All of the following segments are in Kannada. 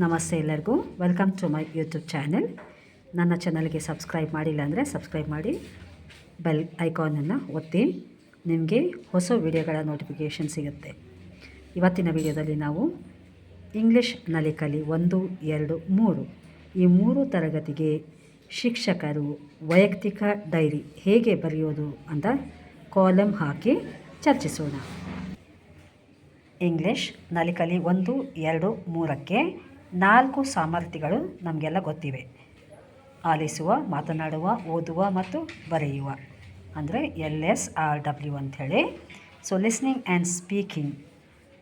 ನಮಸ್ತೆ ಎಲ್ಲರಿಗೂ. Welcome to my YouTube channel ನನ್ನ ಚಾನಲ್ಗೆ ಸಬ್ಸ್ಕ್ರೈಬ್ ಮಾಡಿಲ್ಲ ಅಂದರೆ ಸಬ್ಸ್ಕ್ರೈಬ್ ಮಾಡಿ ಬೆಲ್ ಐಕಾನನ್ನು ಒತ್ತಿ. ನಿಮಗೆ ಹೊಸ ವಿಡಿಯೋಗಳ ನೋಟಿಫಿಕೇಷನ್ ಸಿಗುತ್ತೆ. ಇವತ್ತಿನ ವಿಡಿಯೋದಲ್ಲಿ ನಾವು ಇಂಗ್ಲೀಷ್ನಲ್ಲಿ ಕಲಿ ಒಂದು, ಎರಡು, ಮೂರು. ಈ ಮೂರು ತರಗತಿಗೆ ಶಿಕ್ಷಕರು ವೈಯಕ್ತಿಕ ಡೈರಿ ಹೇಗೆ ಬರೆಯೋದು ಅಂತ ಕಾಲಮ್ ಹಾಕಿ ಚರ್ಚಿಸೋಣ. ಇಂಗ್ಲೀಷ್ ನಲಿಕಲಿ ಒಂದು, ಎರಡು, ಮೂರಕ್ಕೆ ನಾಲ್ಕು ಸಾಮರ್ಥ್ಯಗಳು ನಮಗೆಲ್ಲ ಗೊತ್ತಿವೆ. ಆಲಿಸುವ, ಮಾತನಾಡುವ, ಓದುವ ಮತ್ತು ಬರೆಯುವ. ಅಂದರೆ ಎಲ್ ಎಸ್ ಆರ್ ಡಬ್ಲ್ಯೂ ಅಂಥೇಳಿ ಸೊ ಲಿಸ್ನಿಂಗ್ ಆ್ಯಂಡ್ ಸ್ಪೀಕಿಂಗ್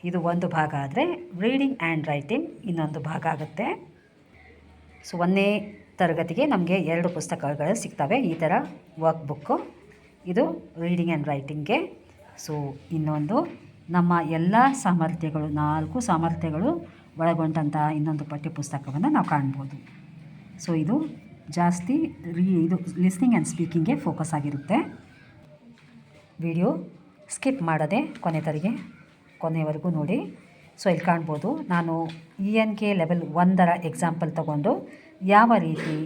ಇದು ಒಂದು ಭಾಗ ಆದರೆ ರೀಡಿಂಗ್ ಆ್ಯಂಡ್ ರೈಟಿಂಗ್ ಇನ್ನೊಂದು ಭಾಗ ಆಗುತ್ತೆ. ಸೊ ಒಂದನೇ ತರಗತಿಗೆ ನಮಗೆ ಎರಡು ಪುಸ್ತಕಗಳು ಸಿಗ್ತವೆ. ಈ ಥರ ವರ್ಕ್ ಬುಕ್ಕು ಇದು ರೀಡಿಂಗ್ ಆ್ಯಂಡ್ ರೈಟಿಂಗ್ಗೆ ಸೊ ಇನ್ನೊಂದು ನಮ್ಮ ಎಲ್ಲ ಸಾಮರ್ಥ್ಯಗಳು ನಾಲ್ಕು ಸಾಮರ್ಥ್ಯಗಳು ಒಳಗೊಂಡಂಥ ಇನ್ನೊಂದು ಪಠ್ಯಪುಸ್ತಕವನ್ನು ನಾವು ಕಾಣ್ಬೋದು. ಸೊ ಇದು ಜಾಸ್ತಿ ರೀ, ಇದು ಲಿಸ್ನಿಂಗ್ ಆ್ಯಂಡ್ ಸ್ಪೀಕಿಂಗ್ಗೆ ಫೋಕಸ್ ಆಗಿರುತ್ತೆ. ವಿಡಿಯೋ ಸ್ಕಿಪ್ ಮಾಡದೆ ಕೊನೆ ತರಿಗೆ ಕೊನೆಯವರೆಗೂ ನೋಡಿ. ಸೊ ಇಲ್ಲಿ ಕಾಣ್ಬೋದು, ನಾನು ಇ ಎನ್ ಕೆ ಲೆವೆಲ್ ಒಂದರ ಎಕ್ಸಾಂಪಲ್ ತಗೊಂಡು ಯಾವ ರೀತಿ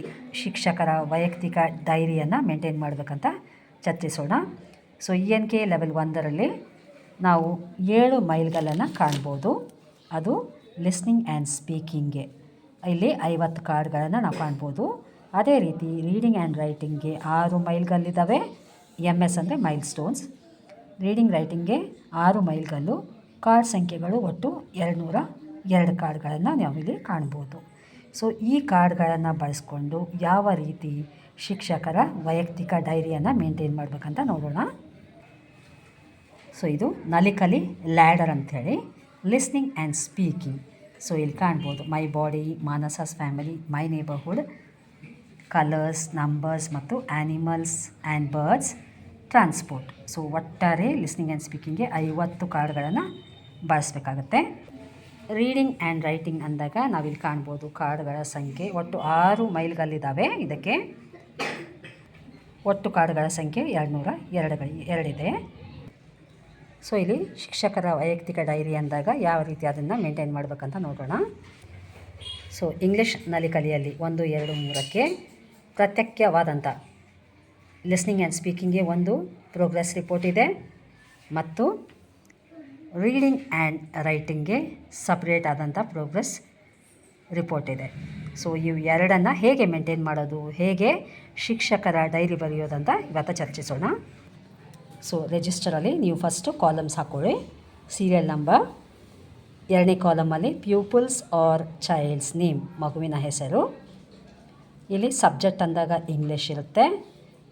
ಶಿಕ್ಷಕರ ವೈಯಕ್ತಿಕ ಡೈರಿಯನ್ನು ಮೇಂಟೈನ್ ಮಾಡಬೇಕಂತ ಚರ್ಚಿಸೋಣ. So E N K level ಒಂದರಲ್ಲಿ ನಾವು ಏಳು ಮೈಲ್ಗಳನ್ನು ಕಾಣ್ಬೋದು. ಅದು ಲಿಸ್ನಿಂಗ್ ಆ್ಯಂಡ್ ಸ್ಪೀಕಿಂಗ್ಗೆ ಇಲ್ಲಿ ಐವತ್ತು ಕಾರ್ಡ್ಗಳನ್ನು ನಾವು ಕಾಣ್ಬೋದು. ಅದೇ ರೀತಿ ರೀಡಿಂಗ್ ಆ್ಯಂಡ್ ರೈಟಿಂಗ್ಗೆ ಆರು ಮೈಲ್ಗಲ್ಲಿದ್ದಾವೆ. ಎಂ ಎಸ್ ಅಂದರೆ ಮೈಲ್ ಸ್ಟೋನ್ಸ್ ರೀಡಿಂಗ್ ರೈಟಿಂಗ್ಗೆ ಆರು ಮೈಲ್ಗಲ್ಲು. ಕಾರ್ಡ್ ಸಂಖ್ಯೆಗಳು ಒಟ್ಟು ಎರಡುನೂರ ಎರಡು ಕಾರ್ಡ್ಗಳನ್ನು ನಾವಿಲ್ಲಿ ಕಾಣ್ಬೋದು. ಸೊ ಈ ಕಾರ್ಡ್ಗಳನ್ನು ಬಳಸ್ಕೊಂಡು ಯಾವ ರೀತಿ ಶಿಕ್ಷಕರ ವೈಯಕ್ತಿಕ ಡೈರಿಯನ್ನು ಮೇಂಟೈನ್ ಮಾಡಬೇಕಂತ ನೋಡೋಣ. ಸೊ ಇದು ನಲಿಕಲಿ ಲ್ಯಾಡರ್ ಅಂಥೇಳಿ ಲಿಸ್ನಿಂಗ್ ಆ್ಯಂಡ್ ಸ್ಪೀಕಿಂಗ್ ಸೊ ಇಲ್ಲಿ ಕಾಣ್ಬೋದು. My body manners family my neighbourhood colours numbers ಮತ್ತು animals and birds transport so ಒಟ್ಟಾರೆ ಲಿಸ್ನಿಂಗ್ ಆ್ಯಂಡ್ ಸ್ಪೀಕಿಂಗ್ಗೆ ಐವತ್ತು ಕಾರ್ಡ್ಗಳನ್ನು ಬಳಸಬೇಕಾಗತ್ತೆ. ರೀಡಿಂಗ್ ಆ್ಯಂಡ್ ರೈಟಿಂಗ್ ಅಂದಾಗ ನಾವಿಲ್ಲಿ ಕಾಣ್ಬೋದು ಕಾರ್ಡ್ಗಳ ಸಂಖ್ಯೆ. ಒಟ್ಟು ಆರು ಮೈಲ್ಗಲ್ಲಿದ್ದಾವೆ ಇದಕ್ಕೆ ಒಟ್ಟು ಕಾರ್ಡ್ಗಳ ಸಂಖ್ಯೆ ಎರಡು ನೂರ ಎರಡು ಎರಡಿದೆ. ಸೊ ಇಲ್ಲಿ ಶಿಕ್ಷಕರ ವೈಯಕ್ತಿಕ ಡೈರಿ ಅಂದಾಗ ಯಾವ ರೀತಿ ಅದನ್ನು ಮೇಂಟೈನ್ ಮಾಡಬೇಕಂತ ನೋಡೋಣ. ಸೊ ಇಂಗ್ಲೀಷ್ನಲ್ಲಿ ಕಲಿಯಲ್ಲಿ ಒಂದು, ಎರಡು, ಮೂರಕ್ಕೆ ಪ್ರತ್ಯಕ್ಷವಾದಂಥ ಲಿಸ್ನಿಂಗ್ ಆ್ಯಂಡ್ ಸ್ಪೀಕಿಂಗ್ಗೆ ಒಂದು ಪ್ರೋಗ್ರೆಸ್ ರಿಪೋರ್ಟ್ ಇದೆ ಮತ್ತು ರೀಡಿಂಗ್ ಆ್ಯಂಡ್ ರೈಟಿಂಗ್ಗೆ ಸಪ್ರೇಟ್ ಆದಂಥ ಪ್ರೋಗ್ರೆಸ್ ರಿಪೋರ್ಟ್ ಇದೆ. ಸೊ ಇವು ಎರಡನ್ನು ಹೇಗೆ ಮೇಂಟೈನ್ ಮಾಡೋದು, ಹೇಗೆ ಶಿಕ್ಷಕರ ಡೈರಿ ಬರೆಯೋದಂತ ಇವತ್ತು ಚರ್ಚಿಸೋಣ. ಸೊ ರಿಜಿಸ್ಟರಲ್ಲಿ ನೀವು ಫಸ್ಟು ಕಾಲಮ್ಸ್ ಹಾಕ್ಕೊಳ್ಳಿ ಸೀರಿಯಲ್ ನಂಬರ್ ಎರಡನೇ ಕಾಲಮಲ್ಲಿ ಪ್ಯೂಪಲ್ಸ್ ಆರ್ ಚೈಲ್ಡ್ಸ್ ನೇಮ್ ಮಗುವಿನ ಹೆಸರು. ಇಲ್ಲಿ ಸಬ್ಜೆಕ್ಟ್ ಅಂದಾಗ ಇಂಗ್ಲೀಷ್ ಇರುತ್ತೆ.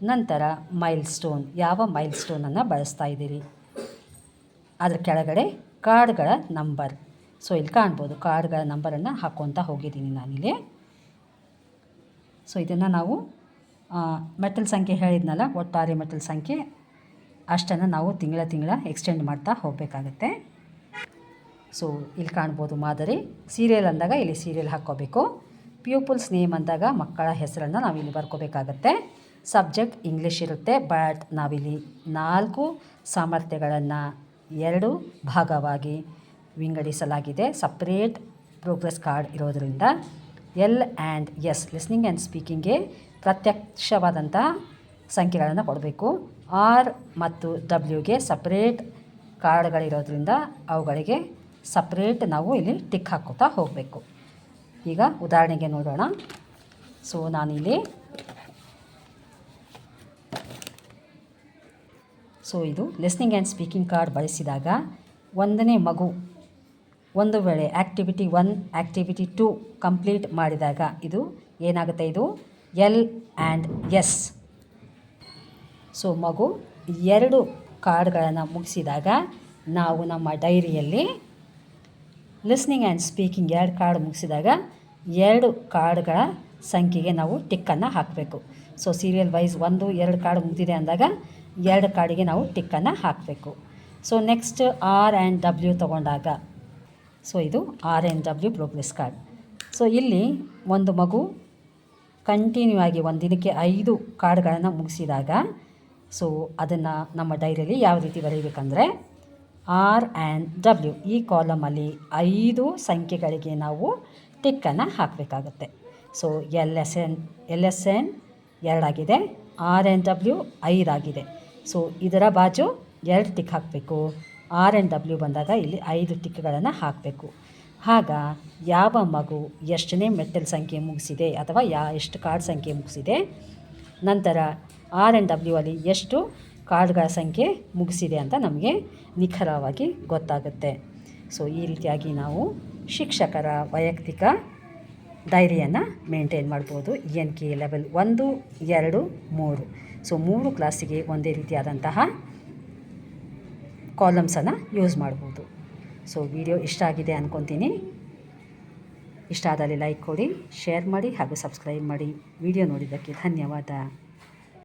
ನಂತರ ಮೈಲ್ ಸ್ಟೋನ್ ಯಾವ ಮೈಲ್ ಸ್ಟೋನನ್ನು ಬಳಸ್ತಾ ಇದ್ದೀರಿ? ಅದರ ಕೆಳಗಡೆ ಕಾರ್ಡ್ಗಳ ನಂಬರ್ ಸೊ ಇಲ್ಲಿ ಕಾಣ್ಬೋದು ಕಾರ್ಡ್ಗಳ ನಂಬರನ್ನು ಹಾಕ್ಕೊತ ಹೋಗಿದ್ದೀನಿ ನಾನಿಲ್ಲಿ. ಸೊ ಇದನ್ನು ನಾವು ಮೆಟಲ್ ಸಂಖ್ಯೆ ಹೇಳಿದ್ನಲ್ಲ, ಒಟ್ಟಾರೆ ಮೆಟಲ್ ಸಂಖ್ಯೆ. ಅಷ್ಟನ್ನು ನಾವು ತಿಂಗಳ ತಿಂಗಳ ಎಕ್ಸ್ಟೆಂಡ್ ಮಾಡ್ತಾ ಹೋಗಬೇಕಾಗತ್ತೆ. ಸೊ ಇಲ್ಲಿ ಕಾಣ್ಬೋದು ಮಾದರಿ. ಸೀರಿಯಲ್ ಅಂದಾಗ ಇಲ್ಲಿ ಸೀರಿಯಲ್ ಹಾಕ್ಕೋಬೇಕು. ಪ್ಯೂಪಲ್ಸ್ ನೇಮ್ ಅಂದಾಗ ಮಕ್ಕಳ ಹೆಸರನ್ನು ನಾವಿಲ್ಲಿ ಬರ್ಕೋಬೇಕಾಗತ್ತೆ. ಸಬ್ಜೆಕ್ಟ್ ಇಂಗ್ಲೀಷ್ ಇರುತ್ತೆ. ಬಟ್ ನಾವಿಲ್ಲಿ ನಾಲ್ಕು ಸಾಮರ್ಥ್ಯಗಳನ್ನು ಎರಡು ಭಾಗವಾಗಿ ವಿಂಗಡಿಸಲಾಗಿದೆ. ಸಪ್ರೇಟ್ ಪ್ರೋಗ್ರೆಸ್ ಕಾರ್ಡ್ ಇರೋದರಿಂದ L and S listening and ಸ್ಪೀಕಿಂಗ್ಗೆ ಪ್ರತ್ಯಕ್ಷವಾದಂಥ ಸಂಖ್ಯೆಗಳನ್ನು ಕೊಡಬೇಕು. ಆರ್ ಮತ್ತು ಡಬ್ಲ್ಯೂಗೆ ಸಪ್ರೇಟ್ ಕಾರ್ಡ್ಗಳಿರೋದ್ರಿಂದ ಅವುಗಳಿಗೆ ಸಪ್ರೇಟ್ ನಾವು ಇಲ್ಲಿ ಟಿಕ್ ಹಾಕೋತಾ ಹೋಗಬೇಕು. ಈಗ ಉದಾಹರಣೆಗೆ ನೋಡೋಣ. ಸೊ ನಾನಿಲ್ಲಿ ಸೊ ಇದು ಲಿಸ್ನಿಂಗ್ ಆ್ಯಂಡ್ ಸ್ಪೀಕಿಂಗ್ ಕಾರ್ಡ್ ಬಳಸಿದಾಗ ಒಂದನೇ ಮಗು ಒಂದು ವೇಳೆ activity one activity two complete ಮಾಡಿದಾಗ ಇದು ಏನಾಗುತ್ತೆ ಇದು? ಎಲ್ ಆ್ಯಂಡ್ ಎಸ್ ಸೊ ಮಗು ಎರಡು ಕಾರ್ಡ್ಗಳನ್ನು ಮುಗಿಸಿದಾಗ ನಾವು ನಮ್ಮ ಡೈರಿಯಲ್ಲಿ ಲಿಸ್ನಿಂಗ್ ಆ್ಯಂಡ್ ಸ್ಪೀಕಿಂಗ್ ಎರಡು ಕಾರ್ಡ್ ಮುಗಿಸಿದಾಗ ಎರಡು ಕಾರ್ಡ್ಗಳ ಸಂಖ್ಯೆಗೆ ನಾವು ಟಿಕ್ಕನ್ನು ಹಾಕಬೇಕು. ಸೊ ಸೀರಿಯಲ್ ವೈಸ್ ಒಂದು, ಎರಡು ಕಾರ್ಡ್ ಮುಗಿದಿದೆ ಅಂದಾಗ ಎರಡು ಕಾರ್ಡಿಗೆ ನಾವು ಟಿಕ್ಕನ್ನು ಹಾಕಬೇಕು. So next R and W ತೊಗೊಂಡಾಗ, ಸೊ ಇದು R and W progress card so ಇಲ್ಲಿ ಒಂದು ಮಗು ಕಂಟಿನ್ಯೂ ಆಗಿ ಒಂದು ದಿನಕ್ಕೆ ಐದು ಕಾರ್ಡ್ಗಳನ್ನು ಮುಗಿಸಿದಾಗ ಸೊ ಅದನ್ನು ನಮ್ಮ ಡೈರಿಯಲ್ಲಿ ಯಾವ ರೀತಿ ಬರೀಬೇಕಂದ್ರೆ ಆರ್ ಆ್ಯಂಡ್ ಡಬ್ಲ್ಯೂ ಈ ಕಾಲಮಲ್ಲಿ ಐದು ಸಂಖ್ಯೆಗಳಿಗೆ ನಾವು ಟಿಕ್ಕನ್ನು ಹಾಕಬೇಕಾಗುತ್ತೆ. So L S N L S N ಎರಡಾಗಿದೆ R N W ಐದಾಗಿದೆ. ಸೊ ಇದರ ಬಾಜು ಎರಡು ಟಿಕ್ ಹಾಕಬೇಕು. ಆರ್ ಎನ್ ಡಬ್ಲ್ಯೂ ಬಂದಾಗ ಇಲ್ಲಿ ಐದು ಟಿಕ್ಗಳನ್ನು ಹಾಕಬೇಕು. ಆಗ ಯಾವ ಮಗು ಎಷ್ಟನೇ ಮೆಟ್ಟಲ್ ಸಂಖ್ಯೆ ಮುಗಿಸಿದೆ ಅಥವಾ ಯಾ, ಎಷ್ಟು ಕಾರ್ಡ್ ಸಂಖ್ಯೆ ಮುಗಿಸಿದೆ ನಂತರ ಆರ್ ಎನ್ ಡಬ್ಲ್ಯೂ ಅಲ್ಲಿ ಎಷ್ಟು ಕಾರ್ಡ್ಗಳ ಸಂಖ್ಯೆ ಮುಗಿಸಿದೆ ಅಂತ ನಮಗೆ ನಿಖರವಾಗಿ ಗೊತ್ತಾಗುತ್ತೆ. ಸೊ ಈ ರೀತಿಯಾಗಿ ನಾವು ಶಿಕ್ಷಕರ ವೈಯಕ್ತಿಕ ಡೈರಿಯನ್ನು ಮೇಂಟೈನ್ ಮಾಡ್ಬೋದು. ಎನ್ ಕೆ ಲೆವೆಲ್ ಒಂದು, ಎರಡು, ಮೂರು. ಸೊ ಮೂರು ಕ್ಲಾಸಿಗೆ ಒಂದೇ ರೀತಿಯಾದಂತಹ ಕಾಲಮ್ಸನ್ನು ಯೂಸ್ ಮಾಡ್ಬೋದು. ಸೊ ವಿಡಿಯೋ ಇಷ್ಟ ಆಗಿದೆ ಅಂದ್ಕೊತೀನಿ ಇಷ್ಟ ಆದಲ್ಲಿ ಲೈಕ್ ಕೊಡಿ ಶೇರ್ ಮಾಡಿ ಹಾಗೂ ಸಬ್ಸ್ಕ್ರೈಬ್ ಮಾಡಿ. ವಿಡಿಯೋ ನೋಡಿದ್ದಕ್ಕೆ ಧನ್ಯವಾದ.